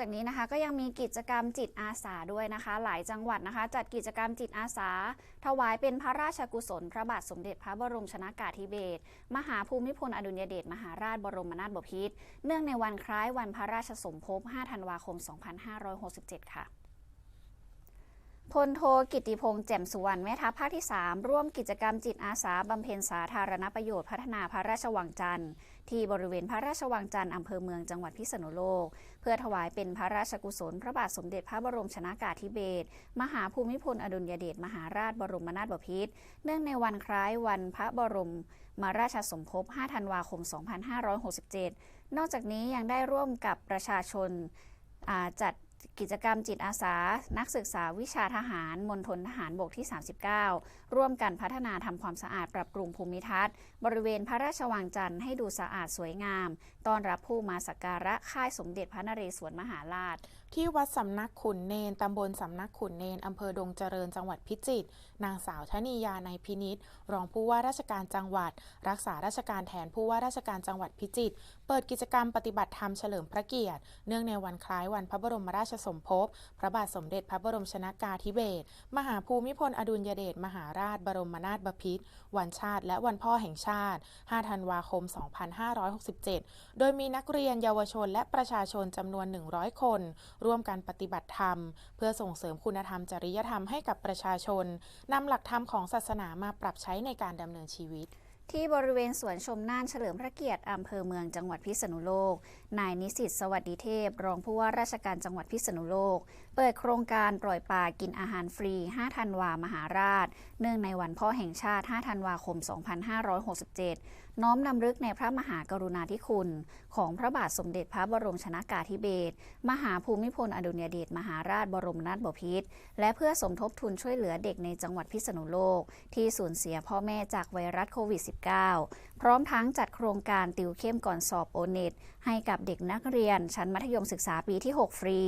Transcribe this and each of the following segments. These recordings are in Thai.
จากนี้นะคะก็ยังมีกิจกรรมจิตอาสาด้วยนะคะ หลายจังหวัดนะคะ จัดกิจกรรมจิตอาสา ถวายเป็นพระราชกุศล พระบาทสมเด็จพระบรมชนากาธิเบศรมหาภูมิพลอดุลยเดชมหาราชบรมนาถบพิตรเนื่องในวันคล้ายวันพระราชสมภพ 5 ธันวาคม 2567 ค่ะ พลโทกิติพงษ์แจ่มสุวรรณแม่ทัพภาคที่ 3 ร่วมกิจกรรมจิตอาสาบำเพ็ญสาธารณประโยชน์พัฒนาพระราชวังจันทร์ ที่บริเวณพระราชวังจันทร์อำเภอเมืองจังหวัดพิษณุโลก เพื่อถวายเป็นพระราชกุศล พระบาทสมเด็จพระบรมชนากาธิเบศรมหาภูมิพลอดุลยเดชมหาราชบรมนาถบพิตรเนื่องในวันคล้ายวันพระบรมมาราชสมภพ 5 ธันวาคม 2567 นอกจากนี้ยังได้ร่วมกับประชาชนาจัด กิจกรรมจิตอาสา นักศึกษาวิชาทหารมณฑลทหารบกที่ 39 ร่วมกันพัฒนาทำความสะอาดปรับปรุงภูมิทัศน์ บริเวณพระราชวังจันทร์ให้ดูสะอาดสวยงาม ต้อนรับผู้มาสักการะค่ายสมเด็จพระนเรศวรมหาราชที่วัดสำนักขุนเนนตำบลสำนักขุนเนนอำเภอดงเจริญจังหวัดพิจิตร นางสาวธนียาในพินิษรองผู้ว่าราชการจังหวัด รักษาราชการแทนผู้ว่าราชการจังหวัดพิจิตร เปิดกิจกรรมปฏิบัติธรรมเฉลิมพระเกียรติ เนื่องในวันคล้ายวันพระบรมราชสมภพ พระบาทสมเด็จพระบรมชนากาธิเบศร มหาภูมิพลอดุลยเดชมหาราชบรมนาถบพิตร วันชาติ และวันพ่อแห่งชาติ 5 ธันวาคม 2567 โดยมีนักเรียนเยาวชนและประชาชนจำนวน 100 คนร่วมกันปฏิบัติธรรม เพื่อส่งเสริมคุณธรรมจริยธรรมให้กับประชาชนนำหลักธรรมของศาสนามาปรับใช้ในการดำเนินชีวิตที่บริเวณสวนชมน่านเฉลิมพระเกียรติอำเภอเมืองจังหวัดพิษณุโลก นายนิสิตสวัสดิเทพ รองผู้ว่าราชการจังหวัดพิษณุโลก เปิดโครงการปล่อยปลากินอาหารฟรี 5 ธันวามหาราช เนื่องในวันพ่อแห่งชาติ 5 ธันวาคม 2567 น้อมนำลึกในพระมหากรุณาธิคุณ ของพระบาทสมเด็จพระบรมชนากาธิเบศร มหาภูมิพลอดุลยเดชมหาราชบรมนาถบพิตร และเพื่อสมทบทุนช่วยเหลือเด็กในจังหวัดพิษณุโลก ที่สูญเสียพ่อแม่จากไวรัสโควิด -19 พร้อมทั้งจัดโครงการติวเข้มก่อนสอบโอเน็ตให้กับเด็กนักเรียนชั้นมัธยมศึกษาปีที่ 6 ฟรี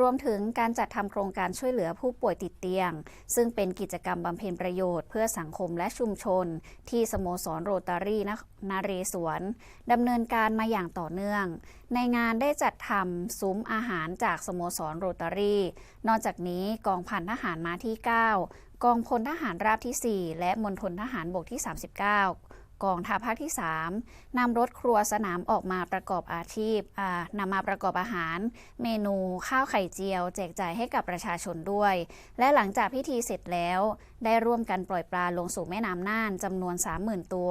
รวมถึงการจัดทำโครงการช่วยเหลือผู้ป่วยติดเตียง ซึ่งเป็นกิจกรรมบำเพ็ญประโยชน์เพื่อสังคมและชุมชน ที่สโมสรโรตารี่นาเรศวรดำเนินการมาอย่างต่อเนื่อง ในงานได้จัดทำซุ้มอาหารจากสโมสรโรตารี นอกจากนี้กองพันทหารมาที่ 9 กองพลทหารราบที่ 4 และมณฑลทหารบกที่ 39 กองทัพภาคที่ 3นำรถครัวสนามออกมาประกอบอาชีพนำนำมาประกอบอาหาร เมนูข้าวไข่เจียว แจกจ่ายให้กับประชาชนด้วย และหลังจากพิธีเสร็จแล้ว ได้ร่วมกันปล่อยปลาลงสู่แม่น้ำน่านจำนวน 30,000 ตัว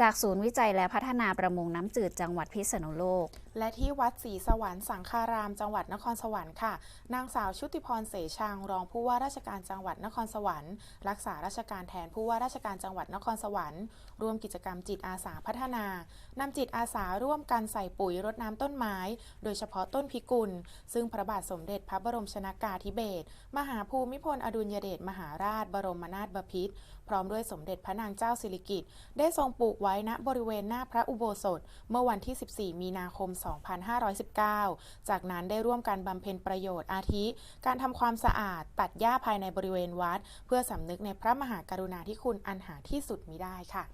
จากศูนย์วิจัยและพัฒนาประมงน้ำจืดจังหวัดพิษณุโลก และที่วัดศรีสวรรค์สังฆาราม จังหวัดนครสวรรค์ค่ะ นางสาวชุติพรเสชางรองผู้ว่าราชการจังหวัดนครสวรรค์ รักษาราชการแทนผู้ว่าราชการจังหวัดนครสวรรค์ร่วมกิจกรรมจิตอาสาพัฒนานำจิตอาสาร่วมกันใส่ปุ๋ยรดน้ำต้นไม้ โดยเฉพาะต้นพิกุล ซึ่งพระบาทสมเด็จพระบรมชนากาธิเบศรมหาภูมิพลอดุลยเดชมหาราชบรมนาถบพิตรพร้อมด้วยสมเด็จพระนางเจ้าสิริกิติ์ได้ทรงปลูกไว้ณบริเวณหน้าพระอุโบสถ เมื่อวันที่ 14 มีนาคม 2519 จากนั้นได้ร่วมกันบำเพ็ญประโยชน์อาทิ การทำความสะอาดตัดหญ้าภายในบริเวณวัด เพื่อสำนึกในพระมหากรุณาธิคุณอันหาที่สุดมิได้ค่ะ